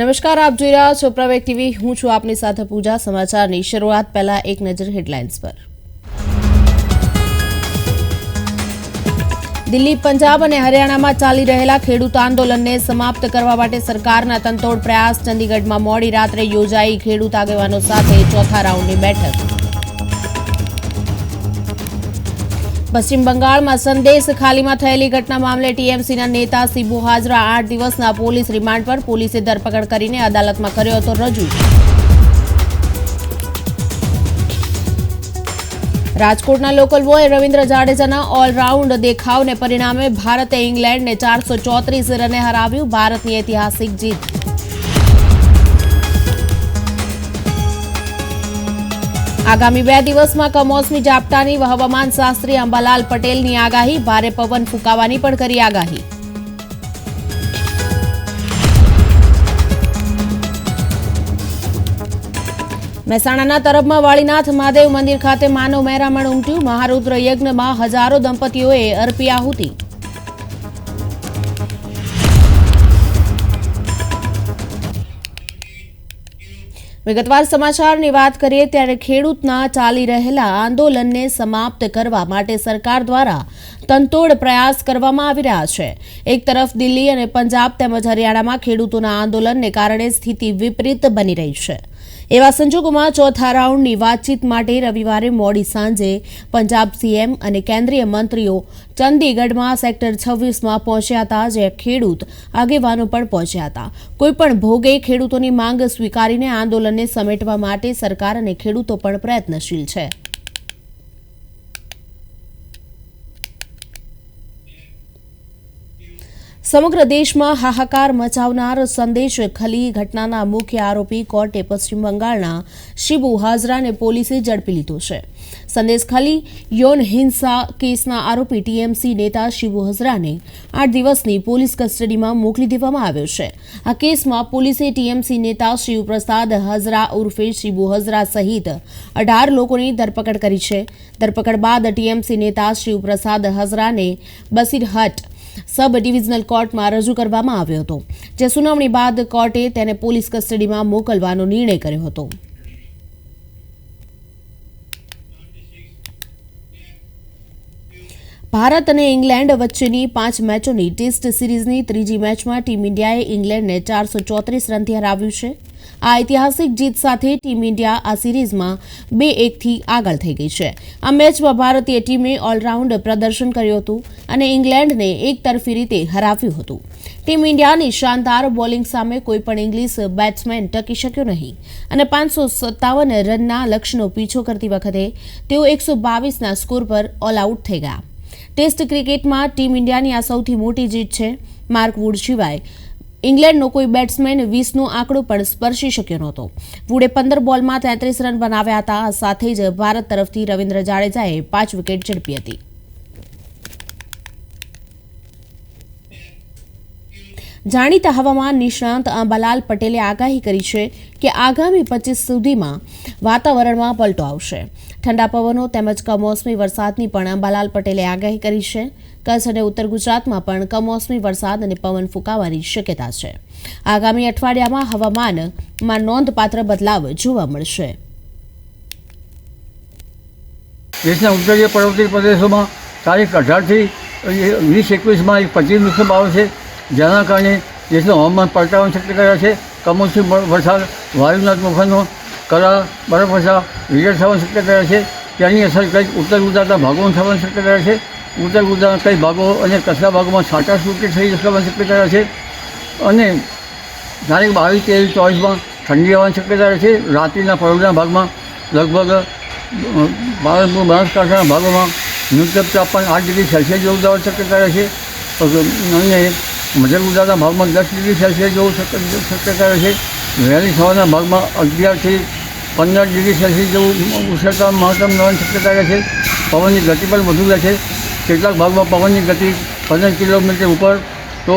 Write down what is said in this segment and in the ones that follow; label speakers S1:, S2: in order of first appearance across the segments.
S1: નમસ્કાર, આપ જોઈ રહ્યા છો પ્રવેગ ટીવી. હું છું આપની સાથે પૂજા. સમાચારની શરૂઆત પહેલા એક નજર હેડલાઇન્સ પર. દિલ્હી, પંજાબ અને હરિયાણામાં ચાલી રહેલા ખેડૂત આંદોલનને સમાપ્ત કરવા માટે સરકારના તંતોડ પ્રયાસ. ચંદીગઢમાં મોડી રાત્રે યોજાઈ ખેડૂત આગેવાનો સાથે ચોથા રાઉન્ડની બેઠક. પશ્ચિમ બંગાળમાં સંદેશ ખાલીમાં થયેલી ઘટના મામલે ટીએમસીના નેતા સિબુ હાજરા આઠ દિવસના પોલીસ રિમાન્ડ પર પોલીસે ધરપકડ કરીને અદાલતમાં કર્યો હતો રજૂ. રાજકોટના લોકલ બોય રવિન્દ્ર જાડેજાના ઓલરાઉન્ડ દેખાવને પરિણામે ભારતે ઇંગ્લેન્ડને ચારસો રને હરાવ્યું, ભારતની ઐતિહાસિક જીત. આગામી બે દિવસમાં કમોસમી ઝાપટાની હવામાન શાસ્ત્રી અંબાલાલ પટેલની આગાહી, ભારે પવન ફૂંકાવાની પણ કરી આગાહી. મહેસાણાના તરફમાં વાળીનાથ મહાદેવ મંદિર ખાતે માનવ મહેરામણ ઉમટ્યું, મહારુદ્ર યજ્ઞમાં હજારો દંપતીઓએ અર્પી આહુતિ. વિગતવાર સમાચારની વાત કરીએ ત્યારે ખેડૂતના ચાલી રહેલા આંદોલનને સમાપ્ત કરવા માટે સરકાર દ્વારા તંતોડ પ્રયાસ કરવામાં આવી રહ્યા છે. એક તરફ દિલ્હી અને પંજાબ તેમજ હરિયાણામાં ખેડૂતોના આંદોલનને કારણે સ્થિતિ વિપરીત બની રહી છે. એવા સંજોગોમાં ચોથા રાઉન્ડની વાતચીત માટે રવિવારે મોડી સાંજે પંજાબ સીએમ અને કેન્દ્રીય મંત્રીઓ ચંદીગઢમાં સેક્ટર છવ્વીસમાં પહોંચ્યા હતા, જે ખેડૂત આગેવાનો પણ પહોંચ્યા હતા. કોઈપણ ભોગે ખેડૂતોની માંગ સ્વીકારીને આંદોલનને સમેટવા માટે સરકાર અને ખેડૂતો પણ પ્રયત્નશીલ છે. સમગ્ર દેશમાં હાહાકાર મચાવનાર સંદેશ ખલી ઘટનાના મુખ્ય આરોપી કોર્ટે પશ્ચિમ બંગાળના શિબુ હાજરાને પોલીસે ઝડપી લીધો છે. સંદેશ ખલી યૌન હિંસા કેસના આરોપી ટીએમસી નેતા શિબુ હજરાને આઠ દિવસની પોલીસ કસ્ટડીમાં મોકલી દેવામાં આવ્યો છે. આ કેસમાં પોલીસે ટીએમસી નેતા શિવપ્રસાદ હઝરા ઉર્ફે શિબુ હઝરા સહિત અઢાર લોકોની ધરપકડ કરી છે. ધરપકડ બાદ ટીએમસી નેતા શિવપ્રસાદ હઝરાને બસીરહટ સબ ડિવિઝનલ કોર્ટમાં રજૂ કરવામાં આવ્યો હતો, જે સુનાવણી બાદ કોર્ટે તેને પોલીસ કસ્ટડીમાં મોકલવાનો નિર્ણય કર્યો હતો. ભારત અને ઇંગ્લેન્ડ વચ્ચેની પાંચ મેચોની ટેસ્ટ સિરીઝની ત્રીજી મેચમાં ટીમ ઇન્ડિયાએ ઇંગ્લેન્ડને ચારસો ચોત્રીસ રનથી હરાવ્યું છે. આ ઐતિહાસિક જીત સાથે ટીમ ઇન્ડિયા આ સિરીઝમાં બે એકથી આગળ થઈ ગઈ છે. આ મેચમાં ભારતીય ટીમે ઓલરાઉન્ડ પ્રદર્શન કર્યું હતું અને ઇંગ્લેન્ડને એકતરફી રીતે હરાવ્યું હતું. ટીમ ઇન્ડિયાની શાનદાર બોલિંગ સામે કોઈપણ ઇંગ્લિશ બેટ્સમેન ટકી શક્યો નહીં અને પાંચસો સત્તાવન રનના લક્ષ્યનો પીછો કરતી વખતે તેઓ એકસો બાવીસના સ્કોર પર ઓલ આઉટ થઈ ગયા. ટેસ્ટ ક્રિકેટમાં ટીમ ઇન્ડિયાની આ સૌથી મોટી જીત છે માર્ક વુડ સિવાય. ઇંગ્લેન્ડનો કોઈ બેટ્સમેન વીસનો આંકડો પણ સ્પર્શી શક્યો નહોતો. વુડે પંદર બોલમાં તેત્રીસ રન બનાવ્યા હતા. સાથે જ ભારત તરફથી રવિન્દ્ર જાડેજાએ પાંચ વિકેટ ઝડપી હતી. જાણીતા હવામાન નિષ્ણાંત અંબાલાલ પટેલે આગાહી કરી છે કે આગામી પચીસ સુધીમાં વાતાવરણમાં પલટો આવશે. ઠંડા પવનો તેમજ કમોસમી વરસાદની પણ અંબાલાલ પટેલે આગાહી કરી છે. કચ્છ અને ઉત્તર ગુજરાતમાં પણ કમોસમી વરસાદ અને પવન ફૂંકાવાની શક્યતા છે. આગામી અઠવાડિયામાં હવામાનમાં નોંધપાત્ર બદલાવ જોવા મળશે.
S2: દેશના ઉત્તરીય પર્વતીય પ્રદેશોમાં તારીખ અઢારથી વીસ એકવીસમાં એક પચીસ મોસમ આવે છે. જેના કારણે દેશનું હવામાન પલટાવાની શક્યતા છે. કમોસમી વરસાદ, વાયુના તોફાનો, કરા, બરફવર્ષા વીજળ થવાની શક્યતા છે. તેની અસર કંઈક ઉત્તર ગુજરાતના ભાગોમાં થવાની શક્યતા છે. ઉત્તર ગુજરાતના કઈ ભાગો અને કચ્છના ભાગોમાં છાંટા છૂટી થઈ જવાની શક્યતા છે. અને તારીખ બાવીસ ત્રેવીસ ચોવીસમાં ઠંડી આવવાની શક્યતા છે. રાત્રિના પરોઢના ભાગમાં લગભગ બનાસકાંઠાના ભાગોમાં ન્યૂનતમ તાપમાન આઠ ડિગ્રી સેલ્સિયસ જેવું જવાની શક્યતા રહેશે અને મધ્ય ગુજરાતના ભાગમાં દસ ડિગ્રી સેલ્સિયસ જેવું શક્ય- શક્યતા રહેશે વહેલી સવારના ભાગમાં અગિયારથી પંદર ડિગ્રી સેલ્સિયસ જેવું ઉષ્ણતા મહત્તમ રહેવાની શક્યતા રહેશે પવનની ગતિ પણ વધુ રહેશે કેટલાક ભાગમાં પવનની ગતિ પંદર કિલોમીટર ઉપર, તો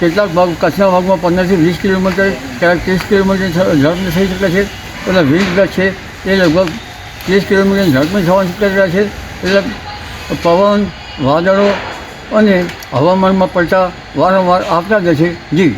S2: કેટલાક ભાગ કચ્છના ભાગમાં પંદરથી વીસ કિલોમીટર ક્યારેક ત્રીસ કિલોમીટર ઝડપ થઈ શકે છે. એટલે વીજ ગત છે, એ લગભગ ત્રીસ કિલોમીટર ઝડપી થવાની શક્યતા છે. એટલે પવન, વાદળો અને હવામાનમાં પડતા વારંવાર આવતા જ છે. જી.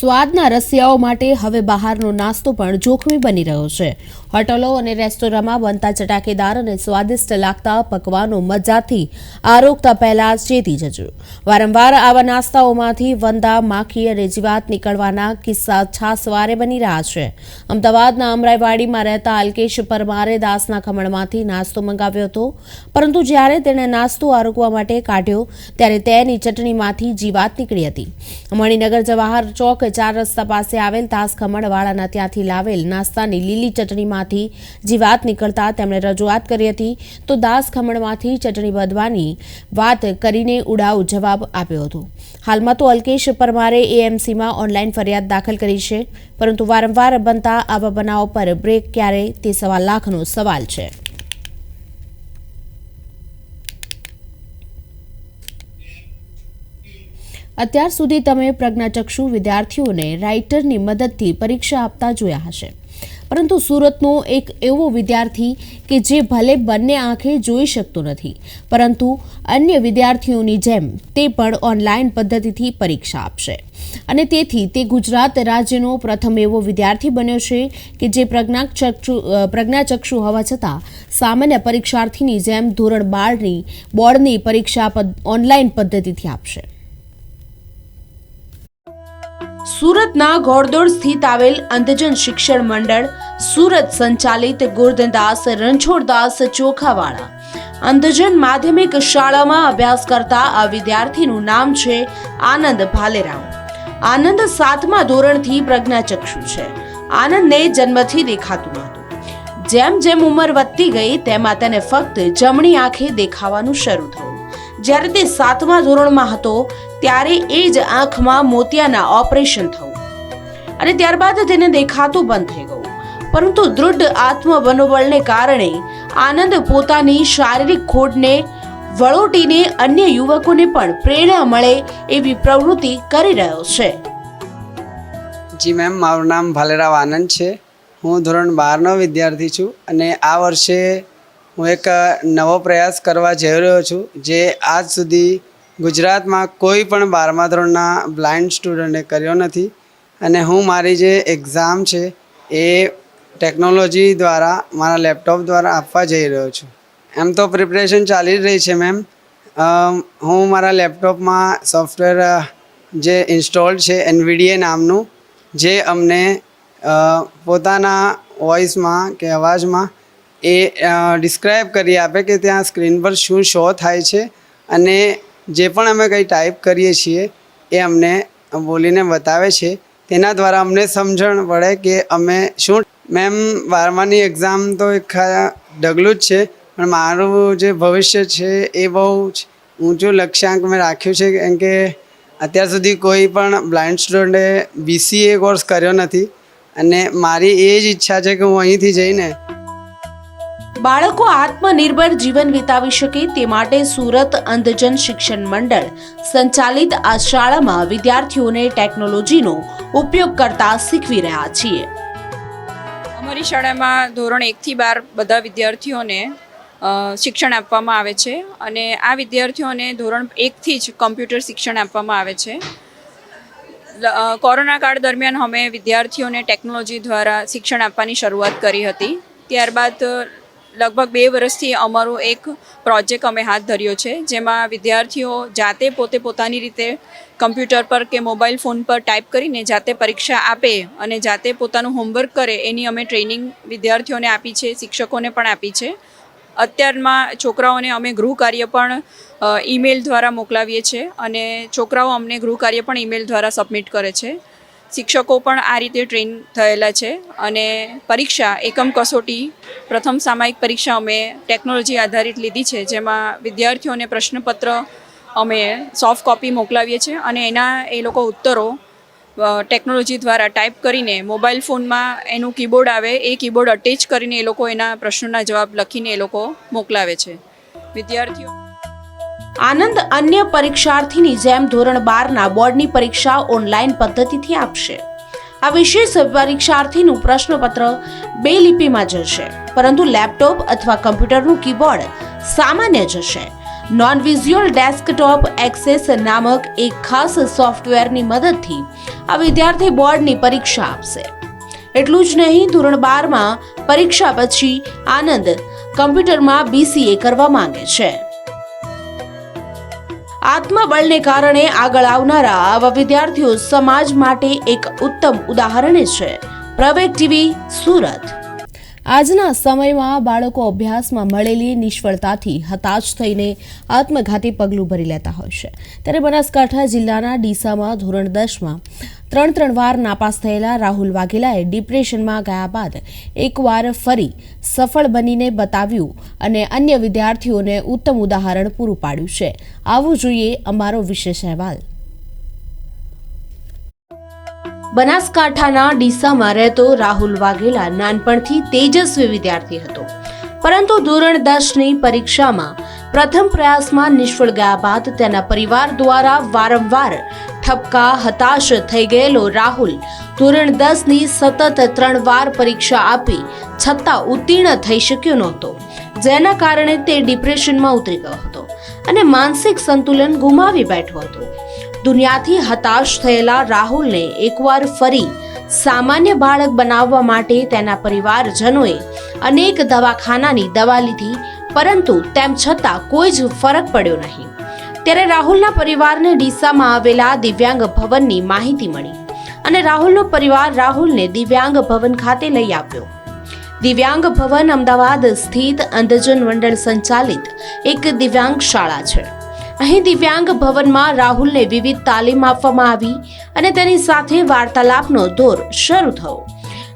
S1: સ્વાદના રસિયાઓ માટે હવે બહારનો નાસ્તો પણ જોખમી બની રહ્યો છે. હોટલો અને રેસ્ટોરાંમાં બનતા ચટાકેદાર અને સ્વાદિષ્ટ લાગતા પકવાનો મજાથી આરોગતા પહેલા ચેતી જજો. વારંવાર આવા નાસ્તાઓમાંથી વંદા, માખી અને જીવાત નીકળવાના કિસ્સા છાસવારે બની રહ્યા છે. અમદાવાદના અમરાઈવાડીમાં રહેતા અલ્કેશ પરમારે દાસના ખમણમાંથી નાસ્તો મંગાવ્યો હતો. પરંતુ જ્યારે તેણે નાસ્તો આરોગવા માટે કાઢ્યો, ત્યારે તેની ચટણીમાંથી જીવાત નીકળી હતી. મણિનગર જવાહર ચોક ચાર રસ્તા પાસે આવેલ દાસ ખમણવાળાના ત્યાંથી લાવેલ નાસ્તાની લીલી ચટણીમાંથી જીવાત નીકળતા તેમણે રજૂઆત કરી હતી, તો દાસ ખમણમાંથી ચટણી વધવાની વાત કરીને ઉડાવ જવાબ આપ્યો હતો. હાલમાં તો અલ્કેશ પરમારે એએમસીમાં ઓનલાઈન ફરિયાદ દાખલ કરી છે, પરંતુ વારંવાર બનતા આવા બનાવો પર બ્રેક ક્યારે તે સવા લાખનો સવાલ છે. અત્યાર સુધી તમે પ્રજ્ઞાચક્ષુ વિદ્યાર્થીઓને રાઇટરની મદદથી પરીક્ષા આપતા જોયા હશે. પરંતુ સુરતનો એક એવો વિદ્યાર્થી કે જે ભલે બંને આંખે જોઈ શકતો નથી, પરંતુ અન્ય વિદ્યાર્થીઓની જેમ તે પણ ઓનલાઈન પદ્ધતિથી પરીક્ષા આપશે. અને તેથી તે ગુજરાત રાજ્યનો પ્રથમ એવો વિદ્યાર્થી બન્યો છે કે જે પ્રજ્ઞાચક્ષુ પ્રજ્ઞાચક્ષુ હોવા છતાં સામાન્ય પરીક્ષાર્થીની જેમ ધોરણ બારની બોર્ડની પરીક્ષા ઓનલાઈન પદ્ધતિથી આપશે. સુરતના ઘોડદોડ સ્થિત આવેલ અંધજન શિક્ષણ મંડળ, સુરત સંચાલિત ગોરધનદાસ રણછોડદાસ ચોખાવાળા. અંધજન માધ્યમિક શાળામાં અભ્યાસ કરતા આ વિદ્યાર્થીનું નામ છે આનંદ ભાલેરામ આનંદ સાતમા ધોરણથી પ્રજ્ઞાચક્ષુ છે. આનંદને જન્મથી દેખાતું હતું. જેમ જેમ ઉંમર વધતી ગઈ તેમાં તેને ફક્ત જમણી આંખે દેખાવાનું શરૂ થયું. જ્યારે તે સાતમા ધોરણમાં હતો ત્યારે એ જ આંખમાં મોતિયાના ઓપરેશન થયું અને ત્યારબાદ તેને દેખાતું બંધ થઈ ગયું. પરંતુ દૃઢ આત્મમનોબળને કારણે આનંદ પોતાની શારીરિક ખોટને વળોટીને અન્ય યુવકોને પણ પ્રેરણા મળે એવી પ્રવૃત્તિ કરી રહ્યો છે.
S3: જી મેમ, મારું નામ ભાલેરાવ આનંદ છે. હું ધોરણ બારનો વિદ્યાર્થી છું અને આ વર્ષે હું એક નવો પ્રયાસ કરવા જઈ રહ્યો છું, જે આજ સુધી ગુજરાતમાં કોઈ પણ બારમા ધોરણના બ્લાઇન્ડ સ્ટુડન્ટે કર્યો નથી. અને હું મારી જે એક્ઝામ છે એ ટેકનોલોજી દ્વારા, મારા લેપટોપ દ્વારા આપવા જઈ રહ્યો છું. એમ તો પ્રિપરેશન ચાલી રહી છે મેમ હું મારા લેપટોપમાં સોફ્ટવેર જે ઇન્સ્ટોલ છે એનવીડીએ નામનું, જે અમને પોતાના વોઇસમાં કે અવાજમાં એ ડિસ્ક્રાઈબ કરી આપે કે ત્યાં સ્ક્રીન પર શું શો થાય છે. અને જે પણ અમે કંઈ ટાઈપ કરીએ છીએ, એ અમને બોલીને બતાવે છે. તેના દ્વારા અમને સમજણ પડે કે અમે શું મેમ બારમાની એક્ઝામ તો એક ડગલું જ છે, પણ મારું જે ભવિષ્ય છે એ બહુ જ ઊંચું લક્ષ્યાંક મેં રાખ્યું છે, કેમ કે અત્યાર સુધી કોઈ પણ બ્લાઇન્ડ સ્ટુડન્ટે બીસીએ કોર્સ કર્યો નથી. અને મારી એ જ ઈચ્છા છે કે હું અહીંથી જઈને
S1: બાળકો આત્મનિર્ભર જીવન વિતાવી શકે તે માટે સુરત અંધજન શિક્ષણ મંડળ સંચાલિત આ શાળામાં વિદ્યાર્થીઓને ટેકનોલોજીનો ઉપયોગ કરતા શીખવી રહ્યા છીએ.
S4: અમારી શાળામાં ધોરણ એકથી બાર બધા વિદ્યાર્થીઓને શિક્ષણ આપવામાં આવે છે અને આ વિદ્યાર્થીઓને ધોરણ એકથી જ કમ્પ્યુટર શિક્ષણ આપવામાં આવે છે. કોરોના કાળ દરમિયાન અમે વિદ્યાર્થીઓને ટેકનોલોજી દ્વારા શિક્ષણ આપવાની શરૂઆત કરી હતી. ત્યારબાદ લગભગ બે વર્ષથી અમારો એક પ્રોજેક્ટ અમે હાથ ધર્યો છે, જેમાં વિદ્યાર્થીઓ જાતે પોતે પોતાની રીતે કમ્પ્યુટર પર કે મોબાઈલ ફોન પર ટાઈપ કરીને જાતે પરીક્ષા આપે અને જાતે પોતાનું હોમવર્ક કરે એની અમે ટ્રેનિંગ વિદ્યાર્થીઓને આપી છે, શિક્ષકોને પણ આપી છે. અત્યારમાં છોકરાઓને અમે ગૃહ કાર્ય પણ ઈમેલ દ્વારા મોકલાવીએ છીએ અને છોકરાઓ અમને ગૃહ કાર્ય પણ ઈમેલ દ્વારા સબમિટ કરે છે. શિક્ષકો પણ આ રીતે ટ્રેન થયેલા છે અને પરીક્ષા, એકમ કસોટી, પ્રથમ સામાયિક પરીક્ષા અમે ટેકનોલોજી આધારિત લીધી છે, જેમાં વિદ્યાર્થીઓને પ્રશ્નપત્ર અમે સોફ્ટ કોપી મોકલાવીએ છીએ અને એના એ લોકો ઉત્તરો ટેકનોલોજી દ્વારા ટાઈપ કરીને મોબાઈલ ફોનમાં એનું કીબોર્ડ આવે, એ કીબોર્ડ અટેચ કરીને એ લોકો એના પ્રશ્નોના જવાબ લખીને એ લોકો મોકલાવે છે. વિદ્યાર્થીઓ
S1: આનંદ અન્ય પરીક્ષાર્થીની જેમ ધોરણ બારના બોર્ડની પરીક્ષા ઓનલાઈન પદ્ધતિથી આપશે. આ વિશેષ પરીક્ષાર્થીનું પ્રશ્નપત્ર બે લિપિમાં જશે. પરંતુ લેપટોપ અથવા કમ્પ્યુટરનું કીબોર્ડ સામાન્ય જશે. નોન વિઝ્યુઅલ ડેસ્કટોપ એક્સેસ નામક એક ખાસ સોફ્ટવેરની મદદથી આ વિદ્યાર્થી બોર્ડની પરીક્ષા આપશે. એટલું જ નહીં, ધોરણ બારમાં પરીક્ષા પછી આનંદ કમ્પ્યુટરમાં બીસીએ કરવા માંગે છે. આત્મબળને કારણે આગળ આવનારા આવા વિદ્યાર્થીઓ સમાજ માટે એક ઉત્તમ ઉદાહરણ છે. પ્રવેગ ટીવી, સુરત. આજના સમયમાં બાળકો અભ્યાસમાં મળેલી નિષ્ફળતાથી હતાશ થઈને આત્મઘાતી પગલું ભરી લેતા હોય છે. ત્યારે બનાસકાંઠા જિલ્લાના ડીસામાં ધોરણ દસમાં ત્રણ ત્રણ વાર નાપાસ થયેલા રાહુલ વાઘેલાએ ડિપ્રેશનમાં ગયા બાદ એકવાર ફરી સફળ બનીને બતાવ્યું અને અન્ય વિદ્યાર્થીઓને ઉત્તમ ઉદાહરણ પૂરું પાડ્યું છે. આવું જોઈએ અમારો વિશેષ અહેવાલ. બનાસકાંઠાના ડીસામાં રહેતો રાહુલ વાઘેલા નાનપણથી તેજસ્વી વિદ્યાર્થી હતો. પરંતુ ધોરણ દસની પરીક્ષામાં પ્રથમ પ્રયાસમાં નિષ્ફળ ગયા બાદ તેના પરિવાર દ્વારા વારંવાર ઠપકા, હતાશ થઈ ગયેલો રાહુલ ધોરણ દસની સતત ત્રણ વાર પરીક્ષા આપી છતાં ઉત્તીર્ણ થઈ શક્યો નહોતો. જેના કારણે તે ડિપ્રેશનમાં ઉતરી ગયો હતો અને માનસિક સંતુલન ગુમાવી બેઠો હતો. દુનિયાથી હતાશ થયેલા રાહુલને એકવાર ફરી સામાન્ય બાળક બનાવવા માટે તેના પરિવારજનોએ અનેક દવાખાનાની દવા લીધી પરંતુ તેમ છતાં કોઈ જ ફરક પડ્યો નહીં. ત્યારે રાહુલના પરિવારને ડીસામાં આવેલા દિવ્યાંગ ભવનની માહિતી મળી અને રાહુલનો પરિવાર રાહુલને દિવ્યાંગ ભવન ખાતે લઈ આવ્યો. દિવ્યાંગ ભવન અમદાવાદ સ્થિત અંધજન મંડળ સંચાલિત એક દિવ્યાંગ શાળા છે. અહીં દિવ્યાંગ ભવનમાં રાહુલને વિવિધ તાલીમ આપવામાં આવી અને તેની સાથે વાર્તાલાપનો દોર શરૂ થયો.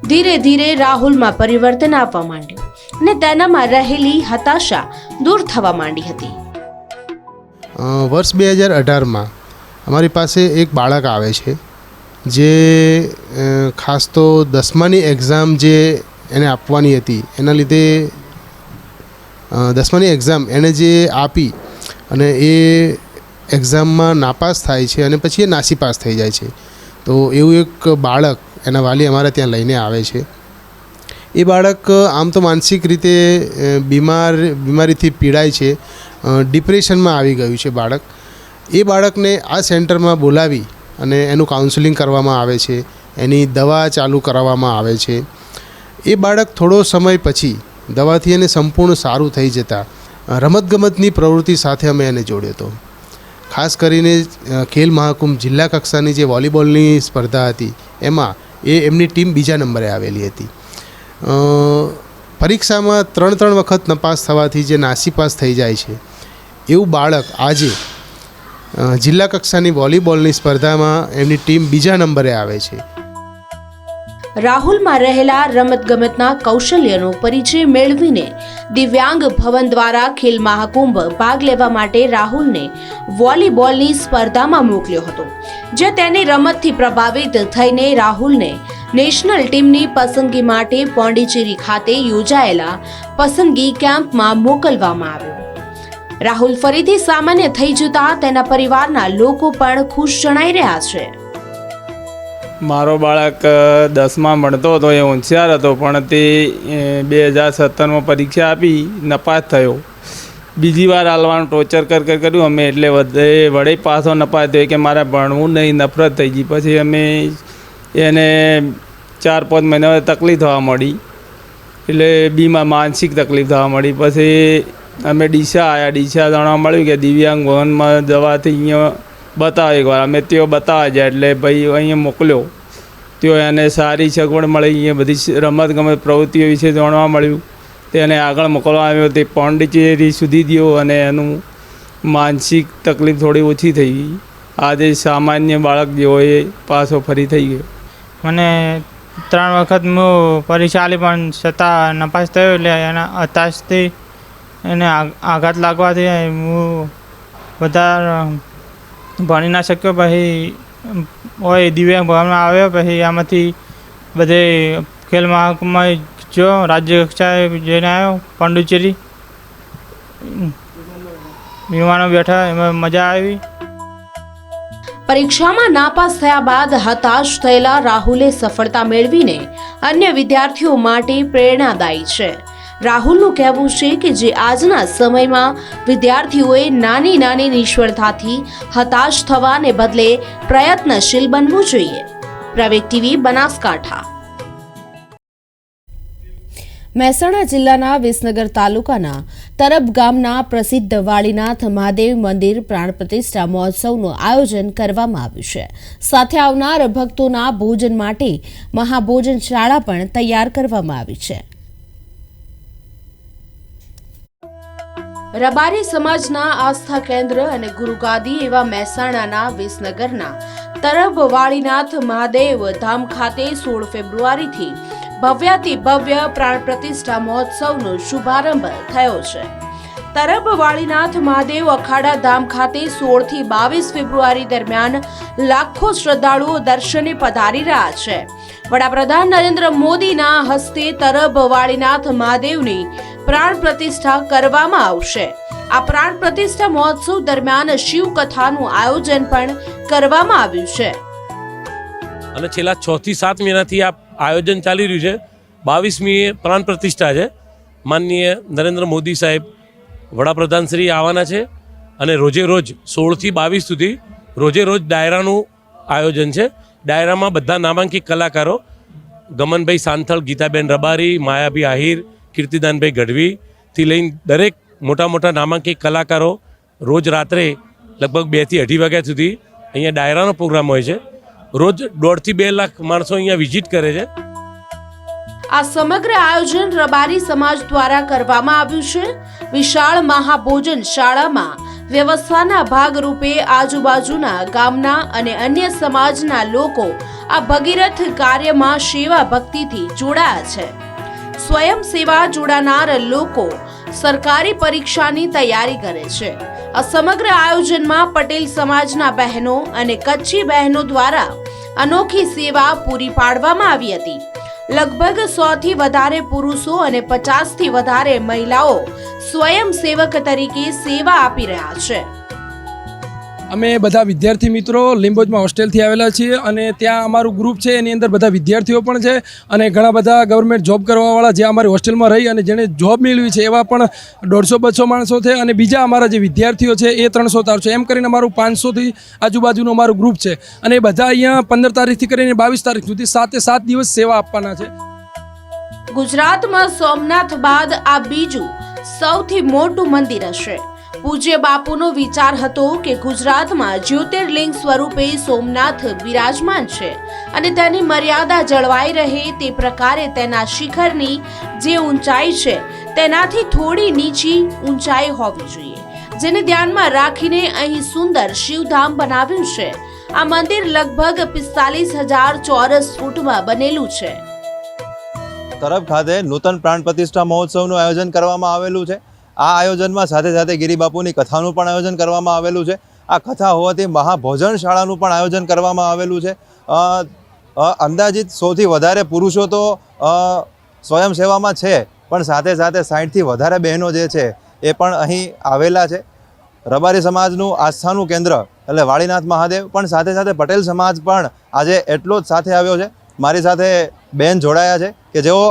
S1: ધીરે ધીરે રાહુલમાં પરિવર્તન આવવા માંડ્યું. અને તેનામાં રહેલી હતાશા દૂર થવા માંડી હતી.
S5: વર્ષ બે હજાર અઢારમાં અમારી પાસે એક બાળક આવે છે, જે ખાસ તો દસમાની એક્ઝામ જે એને આપવાની હતી, એના લીધે દસમાની એક્ઝામ એણે જે આપી અને એ એક્ઝામમાં નાપાસ થાય છે અને પછી એ નાસીપાસ થઈ જાય છે. તો એવું એક બાળક એના વાલી અમારા ત્યાં લઈને આવે છે. એ બાળક આમ તો માનસિક રીતે બીમાર, બીમારીથી પીડાય છે. ડિપ્રેશનમાં આવી ગયું છે બાળક. એ બાળકને આ સેન્ટરમાં બોલાવી અને એનું કાઉન્સેલિંગ કરવામાં આવે છે. એની દવા ચાલુ કરાવવામાં આવે છે. એ બાળક થોડો સમય પછી દવાથી એને સંપૂર્ણ સારું થઈ જતાં રમતગમતની પ્રવૃત્તિ સાથે અમે એને જોડ્યો હતો. ખાસ કરીને ખેલ મહાકુંભ જિલ્લા કક્ષાની જે વોલીબોલની સ્પર્ધા હતી, એમાં એ એમની ટીમ બીજા નંબરે આવેલી હતી. પરીક્ષામાં ત્રણ ત્રણ વખત નપાસ થવાથી જે નાસીપાસ થઈ જાય છે, એવું બાળક આજે જિલ્લા કક્ષાની વોલીબોલની સ્પર્ધામાં એમની ટીમ બીજા નંબરે આવે છે.
S1: રાહુલમાં રહેલા રમતગમતના કૌશલ્યનો પરિચય મેળવીને દિવ્યાંગ ભવન દ્વારા ખેલ મહાકુંભ ભાગ લેવા માટે રાહુલને વોલીબોલની સ્પર્ધામાં મોકલ્યો હતો, જે તેની રમતથી પ્રભાવિત થઈને રાહુલને નેશનલ ટીમની પસંદગી માટે પોંડિચેરી ખાતે યોજાયેલા પસંદગી કેમ્પમાં મોકલવામાં આવ્યો. રાહુલ ફરીથી સામાન્ય થઈ જતા તેના પરિવારના લોકો પણ ખુશ જણાઈ રહ્યા છે.
S6: મારો બાળક દસમાં ભણતો હતો, એ હોશિયાર હતો, પણ તે બે હજાર સત્તરમાં પરીક્ષા આપી, નપાસ થયો. બીજી વાર હાલવાનું ટોર્ચર કર કર કર્યું. અમે એટલે વધે વડે પાછો નપાસ થયો કે મારે ભણવું નહીં, નફરત થઈ ગઈ. પછી અમે એને ચાર, પાંચ મહિના તકલીફ થવા મળી. એટલે બીમાં માનસિક તકલીફ થવા મળી. પછી અમે ડીસા આવ્યા ડીસા જાણવા મળ્યું કે દિવ્યાંગ ભવનમાં જવાથી અહીંયા બતાવે એકવાર અમે તેઓ બતાવવા જાય એટલે ભાઈ અહીંયા મોકલ્યો. તેઓ એને સારી સગવડ મળી. અહીંયા બધી રમત ગમત પ્રવૃત્તિઓ વિશે જાણવા મળ્યું. તેને આગળ મોકલવા આવ્યો. તે પોંડિચેરી સુધી ગયો અને એનું માનસિક તકલીફ થોડી ઓછી થઈ ગઈ. આજે સામાન્ય બાળક જેવો એ પાછો ફરી થઈ ગયો.
S7: મને ત્રણ વખત હું પરીક્ષા આલી પણ છતાં નપાસ થયો એટલે એના હતાશથી એને આઘાત લાગવાથી હું વધારે ભણી ના શક્યો. પછી હોય દિવ્યાંગ ભણવામાં આવ્યો, પછી આમાંથી બધે ખેલ મહાકુંભમાં જો રાજ્ય કક્ષાએ જઈને આવ્યો, પોંડિચેરી. વિમાનો બેઠા, એમાં મજા આવી.
S1: પરીક્ષામાં નાપાસ થયા બાદ હતાશ થયેલા રાહુલે સફળતા મેળવીને અન્ય વિદ્યાર્થીઓ માટે પ્રેરણાદાયી છે. રાહુલનું કહેવું છે કે જે આજના સમયમાં વિદ્યાર્થીઓએ નાની નાની નિષ્ફળતાથી હતાશ થવાને બદલે પ્રયત્નશીલ બનવું જોઈએ. પ્રવેગ ટીવી બનાસકાંઠા. મહેસાણા જિલ્લાના વિસનગર તાલુકાના તરબ ગામના પ્રસિદ્ધ વાળીનાથ મહાદેવ મંદિર પ્રાણ પ્રતિષ્ઠા મહોત્સવનું આયોજન કરવામાં આવ્યું છે. સાથે આવનાર ભક્તોના ભોજન માટે મહાભોજન શાળા પણ તૈયાર કરવામાં આવી છે. રબારી સમાજના આસ્થા કેન્દ્ર અને ગુરુગાદી એવા મહેસાણાના વિસનગરના તરબ વાળીનાથ મહાદેવ ધામ ખાતે સોળ ફેબ્રુઆરીથી ભવ્યાતિ ભવ્ય પ્રાણ પ્રતિષ્ઠા મહોત્સવનો શુભારંભ થયો છે. તરબ વાળીનાથ મહાદેવ અખાડા ધામ ખાતે સોળથી બાવીસ ફેબ્રુઆરી દરમિયાન લાખો શ્રદ્ધાળુઓ દર્શને પધારી રહ્યા છે. વડાપ્રધાન નરેન્દ્ર મોદીના હસ્તે તરબ વાળીનાથ મહાદેવની પ્રાણ પ્રતિષ્ઠા કરવામાં આવશે. આ પ્રાણ પ્રતિષ્ઠા મહોત્સવ દરમિયાન શિવ કથાનું આયોજન પણ કરવામાં આવ્યું છે.
S8: અને છેલ્લા છ થી સાત મહિનાથી આ આયોજન ચાલી રહ્યું છે. બાવીસમીએ પ્રાણ પ્રતિષ્ઠા છે. માનનીય નરેન્દ્ર મોદી સાહેબ વડાપ્રધાન શ્રી આવવાના છે અને રોજે રોજ સોળથી બાવીસ સુધી રોજે રોજ ડાયરાનું આયોજન છે. ડાયરામાં બધા નામાંકિત કલાકારો ગમનભાઈ સાંથળ, ગીતાબેન રબારી, માયાભી આહિર, કીર્તિદાનભાઈ ગઢવીથી લઈને દરેક મોટા મોટા નામાંકિત કલાકારો રોજ રાત્રે લગભગ બેથી અઢી વાગ્યા સુધી અહીંયા ડાયરાનો પ્રોગ્રામ હોય છે. રોજ દોઢથી બે લાખ માણસો અહીંયા વિઝિટ કરે છે.
S1: આ સમગ્ર આયોજન રબારી સમાજ દ્વારા કરવામાં આવ્યું છે. વિશાળ મહાભોજન શાળામાં વ્યવસ્થાના ભાગરૂપે આજુબાજુના ગામના અને અન્ય સમાજના લોકો આ ભગીરથ કાર્યમાં સેવા ભક્તિથી જોડાયા છે. સ્વયં સેવા જોડાનાર લોકો સરકારી પરીક્ષાની તૈયારી કરે છે. આ સમગ્ર આયોજનમાં પટેલ સમાજના બહેનો અને કચ્છી બહેનો દ્વારા અનોખી સેવા પૂરી પાડવામાં આવી હતી. લગભગ સો થી વધારે પુરુષો અને પચાસથી વધારે મહિલાઓ સ્વયંસેવક તરીકે સેવા આપી રહ્યા છે.
S9: અમે બધા વિદ્યાર્થી મિત્રો લિંબોજમાં હોસ્ટેલથી આવેલા છીએ અને ત્યાં અમારું ગ્રુપ છે, એની અંદર બધા વિદ્યાર્થીઓ પણ છે અને ઘણા બધા ગવર્મેન્ટ જોબ કરવાવાળા જે અમારી હોસ્ટેલમાં રહી અને જેણે જોબ મેળવી છે એવા પણ દોઢસો, બસો માણસો છે અને બીજા અમારા જે વિદ્યાર્થીઓ છે એ ત્રણસો ચારસો એમ કરીને અમારું પાંચસોથી આજુબાજુનું અમારું ગ્રુપ છે અને એ બધા અહીંયા પંદર તારીખથી કરીને બાવીસ તારીખ સુધી સાતે સાત દિવસ સેવા આપવાના છે.
S1: ગુજરાતમાં સોમનાથ બાદ આ બીજું સૌથી મોટું મંદિર હશે. પૂજ્ય બાપુનો વિચાર હતો કે ગુજરાતમાં જ્યોતિર્લિંગ સ્વરૂપે સોમનાથ બિરાજમાન છે અને તેની મર્યાદા જળવાઈ રહે તે પ્રકારે તેના શિખરની જે ઊંચાઈ છે, તેનાથી થોડી નીચી ઊંચાઈ હોવી જોઈએ, જેને ધ્યાનમાં રાખીને અહીં સુંદર શિવધામ બનાવ્યું છે. આ મંદિર લગભગ પિસ્તાલીસ હજાર ચોરસ ફૂટમાં બનેલું છે.
S10: તરફ ખાતે નૂતન પ્રાણ પ્રતિષ્ઠા મહોત્સવનું આયોજન કરવામાં આવેલું છે. આ આયોજનમાં સાથે સાથે ગિરિબાપુની કથાનું પણ આયોજન કરવામાં આવેલું છે. આ કથા હોવાથી મહાભોજન શાળાનું પણ આયોજન કરવામાં આવેલું છે. અંદાજિત સૌથી વધારે પુરુષો તો સ્વયંસેવામાં છે, પણ સાથે સાથે સાઠથી વધારે બહેનો જે છે, એ પણ અહીં આવેલા છે. રબારી સમાજનું આસ્થાનું કેન્દ્ર એટલે વાળીનાથ મહાદેવ, પણ સાથે સાથે પટેલ સમાજ પણ આજે એટલો જ સાથે આવ્યો છે. મારી સાથે બહેન જોડાયા છે કે જેઓ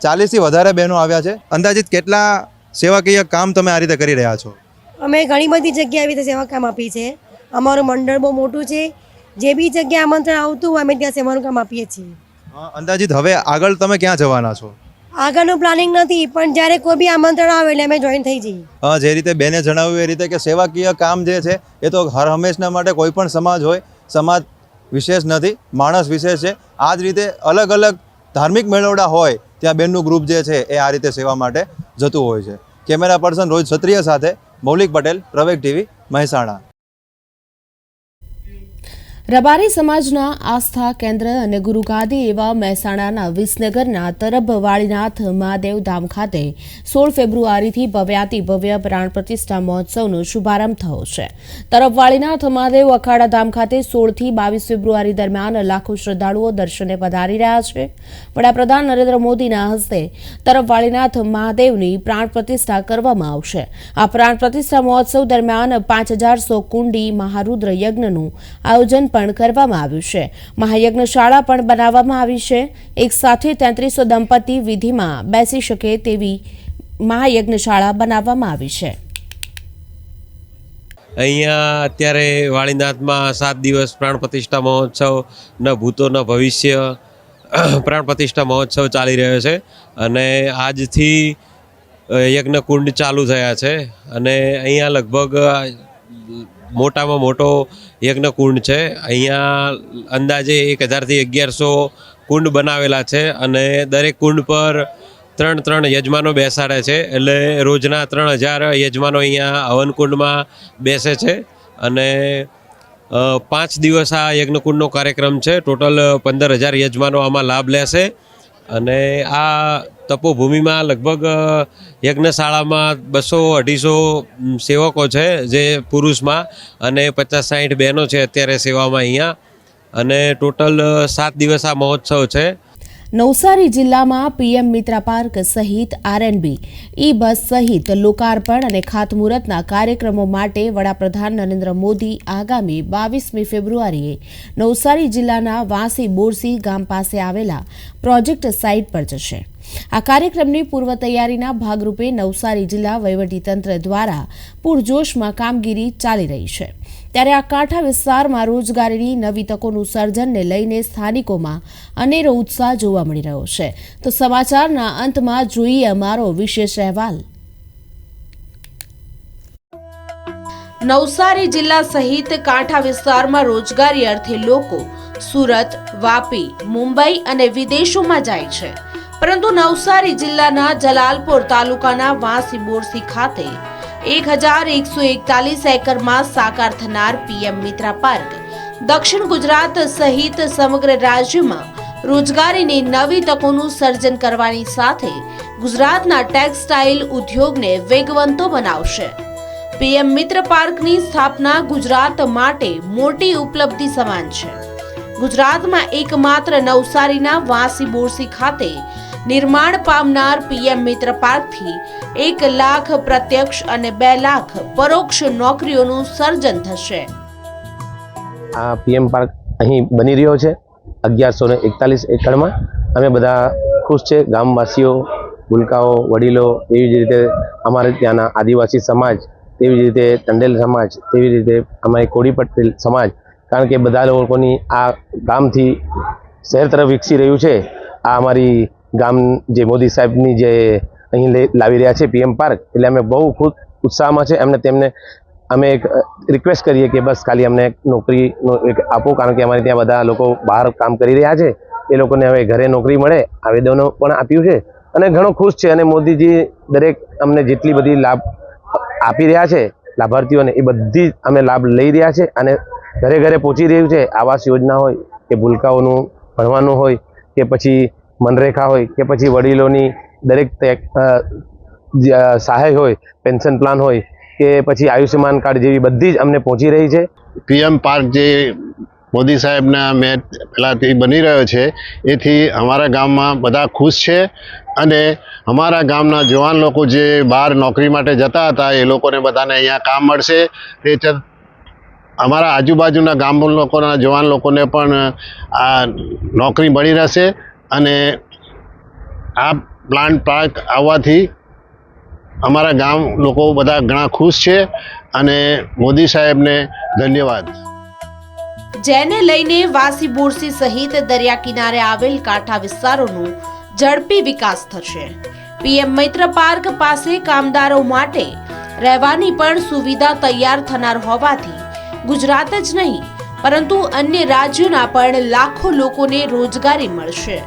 S10: ચાલીસથી વધારે બહેનો આવ્યા છે. અંદાજિત કેટલા સેવાકીય કામ તમે આ રીતે કરી રહ્યા છો?
S11: અમે ઘણી બધી જગ્યાએ આવી રીતે સેવા કામ આપી છે અમારું મંડળ બહુ મોટું છે. જે બી જગ્યાએ આમંત્રણ આવતું હોય અમે ત્યાં સેવાનું કામ આપીએ છીએ.
S10: અંદાજિત હવે આગળ તમે ક્યાં જવાના છો?
S11: આગળનું પ્લાનિંગ નથી પણ જ્યારે કોઈ બી આમંત્રણ આવે એટલે અમે જોઈન થઈ જઈએ.
S10: જે રીતે બેને જણાવ્યું એ રીતે કે સેવાકીય કામ જે છે એ તો હર હંમેશના માટે કોઈ પણ સમાજ હોય સમાજ વિશેષ નથી માણસ વિશેષ છે. આ જ રીતે અલગ અલગ ધાર્મિક મેળવડા હોય ત્યાં બેનનું ગ્રુપ જે છે એ આ રીતે સેવા માટે જતું હોય છે. કેમેરા પર્સન રોજ ક્ષત્રિય સાથે મૌલિક પટેલ પ્રવેગ ટીવી મહેસાણા.
S1: રબારી સમાજના આસ્થા કેન્દ્ર અને ગુરુગાદી એવા મહેસાણાના વિસનગરના તરબ વાળીનાથ મહાદેવ ધામ ખાતે સોળ ફેબ્રુઆરીથી ભવ્યાતિ ભવ્ય પ્રાણ પ્રતિષ્ઠા મહોત્સવનો શુભારંભ થયો છે. તરબ વાળીનાથ મહાદેવ અખાડા ધામ ખાતે સોળથી બાવીસ ફેબ્રુઆરી દરમિયાન લાખો શ્રદ્ધાળુઓ દર્શને પધારી રહ્યા છે. વડાપ્રધાન નરેન્દ્ર મોદીના હસ્તે તરબ વાળીનાથ મહાદેવની પ્રાણ પ્રતિષ્ઠા કરવામાં આવશે. આ પ્રાણ પ્રતિષ્ઠા મહોત્સવ દરમિયાન પાંચ હજારસો કુંડી મહારુદ્ર યજ્ઞનું આયોજન પણ કરવામાં આવ્યું છે. મહાયજ્ઞશાળા પણ બનાવવામાં આવી છે. એક સાથે તેત્રીસો દંપતી વિધિમાં બેસી શકે તેવી મહાયજ્ઞશાળા બનાવવામાં આવી છે.
S12: અહીંયા અત્યારે વાળીનાથમાં સાત દિવસ પ્રાણ પ્રતિષ્ઠા મહોત્સવના ભૂતોના ભવિષ્ય પ્રાણ પ્રતિષ્ઠા મહોત્સવ ચાલી રહ્યો છે. અને આજથી યજ્ઞકુંડ ચાલુ થયા છે. અને અહીંયા લગભગ મોટામાં મોટો યજ્ઞકુંડ છે. અહીંયા અંદાજે એક હજારથી અગિયારસો કુંડ બનાવેલા છે અને દરેક કુંડ પર ત્રણ ત્રણ યજમાનો બેસાડે છે. એટલે રોજના ત્રણ હજાર યજમાનો અહીંયા હવનકુંડમાં બેસે છે અને પાંચ દિવસ આ યજ્ઞકુંડનો કાર્યક્રમ છે. ટોટલ પંદર હજાર યજમાનો આમાં લાભ લેશે. અને આ તપોભૂમિમાં લગભગ યજ્ઞશાળામાં બસો અઢીસો સેવકો છે જે પુરુષમાં અને પચાસ સાઠ બહેનો છે અત્યારે સેવામાં અહીંયા. અને ટોટલ સાત દિવસ આ મહોત્સવ છે.
S1: નવસારી જિલ્લામાં પીએમ મિત્રા પાર્ક સહિત આરએનબી, ઈ બસ સહિત લોકાર્પણ અને ખાતમુહૂર્તના કાર્યક્રમો માટે વડાપ્રધાન નરેન્દ્ર મોદી આગામી બાવીસમી ફેબ્રુઆરીએ નવસારી જિલ્લાના વાંસી બોરસી ગામ પાસે આવેલા પ્રોજેક્ટ સાઇટ પર જશે. આ કાર્યક્રમની પૂર્વ તૈયારીના ભાગરૂપે નવસારી જિલ્લા વહીવટીતંત્ર દ્વારા પૂરજોશમાં કામગીરી ચાલી રહી છે. ત્યારે આ કાંઠા વિસ્તારમાં રોજગારીની નવી તકોનું સર્જનને લઈને સ્થાનિકોમાં અનેરો ઉત્સાહ જોવા મળી રહ્યો છે. તો સમાચારના અંતમાં જોઈએ અમારો વિશેષ અહેવાલ. નવસારી જિલ્લા સહિત કાંઠા વિસ્તારમાં રોજગારી અર્થે લોકો સુરત, વાપી, મુંબઈ અને વિદેશોમાં જાય છે. પરંતુ નવસારી જિલ્લાના જલાલપોર તાલુકાના વાંસી બોરસી ખાતે એક હજાર એકસો એકતાલીસ એકરમાં સાકાર થનાર પીએમ મિત્રા પાર્ક દક્ષિણ ગુજરાત સહિત સમગ્ર રાજ્યમાં રોજગારીની નવી તકોનું સર્જન કરવાની સાથે ગુજરાતના ટેક્સટાઇલ ઉદ્યોગને વેગવંતો બનાવશે. પીએમ મિત્ર પાર્કની સ્થાપના ગુજરાત માટે મોટી ઉપલબ્ધિ સમાન છે. ગુજરાતમાં એકમાત્ર નવસારીના વાંસી બોરસી ખાતે નિર્માણ પામનાર પીએમ મિત્ર પાર્કથી એક લાખ પ્રત્યક્ષ અને બે લાખ પરોક્ષ નોકરીઓનું સર્જન થશે.
S13: આ પીએમ પાર્ક અહીં બની રહ્યો છે અગિયારસો ને એકતાલીસ એકડમાં અમે બધા ખુશ છે. ગામવાસીઓ, ભૂલકાઓ, વડીલો એવી જ રીતે અમારે ત્યાંના આદિવાસી સમાજ, તેવી જ રીતે ટંડેલ સમાજ, તેવી રીતે અમારી કોડી પટેલ સમાજ, કારણ કે બધા લોકોની આ ગામથી શહેર તરફ વિકસી રહ્યું છે. આ અમારી ગામ જે મોદી સાહેબની જે અહીં લાવી રહ્યા છે પીએમ પાર્ક, એટલે અમે બહુ ખુદ ઉત્સાહમાં છે. એમને તેમને, અમે એક રિક્વેસ્ટ કરીએ કે બસ ખાલી અમને નોકરીનો એક આપો, કારણ કે અમારે ત્યાં બધા લોકો બહાર કામ કરી રહ્યા છે. એ લોકોને હવે ઘરે નોકરી મળે, આવેદનો પણ આપ્યું છે. અને ઘણો ખુશ છે. અને મોદીજી દરેક અમને જેટલી બધી લાભ આપી રહ્યા છે, લાભાર્થીઓને, એ બધી અમે લાભ લઈ રહ્યા છે. અને ઘરે ઘરે પહોંચી રહ્યું છે. આવાસ યોજના હોય, કે ભૂલકાઓનું ભણવાનું હોય, કે પછી મનરેખા હોય કે પછી વડીલોની દરેક સહાય હોય, પેન્શન પ્લાન હોય કે પછી આયુષ્યમાન કાર્ડ જેવી બધી જ અમને પહોંચી રહી છે.
S14: પીએમ પાર્ક જે મોદી સાહેબના મેં પહેલાંથી બની રહ્યો છે, એથી અમારા ગામમાં બધા ખુશ છે અને અમારા ગામના જવાન લોકો જે બહાર નોકરી માટે જતા હતા, એ લોકોને બધાને અહીંયા કામ મળશે. તે અમારા આજુબાજુના ગામ લોકોના જવાન લોકોને પણ આ નોકરી મળી રહેશે. અને આ પ્લાન્ટ પાર્ક આવવાથી અમારા ગામ લોકો બધા ઘણા ખુશ છે અને મોદી સાહેબને ધન્યવાદ.
S1: જેને લઈને વાસી બોરસી સહિત દરિયા કિનારે આવેલ કાંઠા વિસ્તારોનું ઝડપી વિકાસ થશે. પીએમ મૈત્ર પાર્ક પાસે કામદારો માટે રહેવાની પણ સુવિધા તૈયાર થનાર હોવાથી ગુજરાત જ નહીં, પરંતુ અન્ય રાજ્યોના પણ લાખો લોકોને રોજગારી મળશે.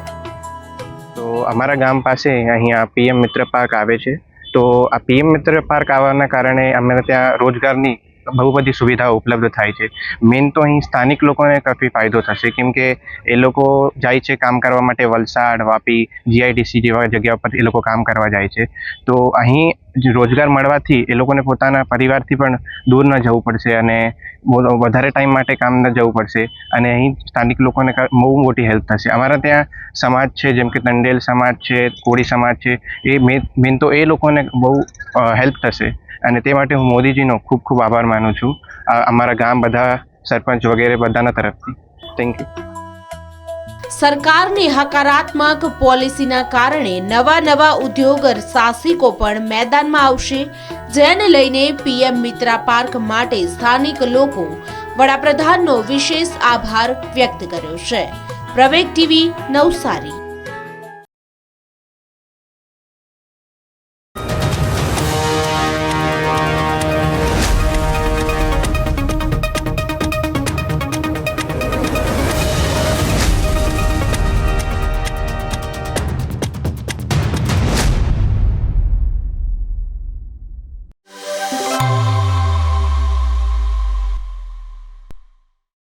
S15: તો અમારા ગામ પાસે અહીંયા પીએમ મિત્ર પાર્ક આવે છે. તો આ પીએમ મિત્ર પાર્ક આવવાના કારણે અમે ત્યાં રોજગારની બહુ બધી સુવિધાઓ ઉપલબ્ધ થાય છે. મેઇન તો અહીં સ્થાનિક લોકોને કાફી ફાયદો થશે. કેમ કે એ લોકો જાય છે કામ કરવા માટે વલસાડ, વાપી જીઆઈડીસી જેવા જગ્યા પર એ લોકો કામ કરવા જાય છે. તો અહીં રોજગાર મળવાથી એ લોકોને પોતાના પરિવારથી પણ દૂર ન જવું પડશે અને વધારે ટાઈમ માટે કામ ન જવું પડશે અને અહીં સ્થાનિક લોકોને બહુ મોટી હેલ્પ થશે. અમારા ત્યાં સમાજ છે, જેમ કે તંડેલ સમાજ છે, કોળી સમાજ છે, એ મેન તો એ લોકોને બહુ હેલ્પ થશે. અને તે માટે હું મોદીજીનો ખૂબ ખૂબ આભાર માનું છું. અમારા ગામ બધા સરપંચ વગેરે બધાના તરફથી. થેન્ક યુ
S1: સરકારની હકારાત્મક પોલિસીના કારણે નવા નવા ઉદ્યોગ સાહસિકો પણ મેદાનમાં આવશે, જેને લઈને પીએમ મિત્રા પાર્ક માટે સ્થાનિક લોકો વડાપ્રધાનનો વિશેષ આભાર વ્યક્ત કર્યો છે. પ્રવેગ ટીવી, નવસારી.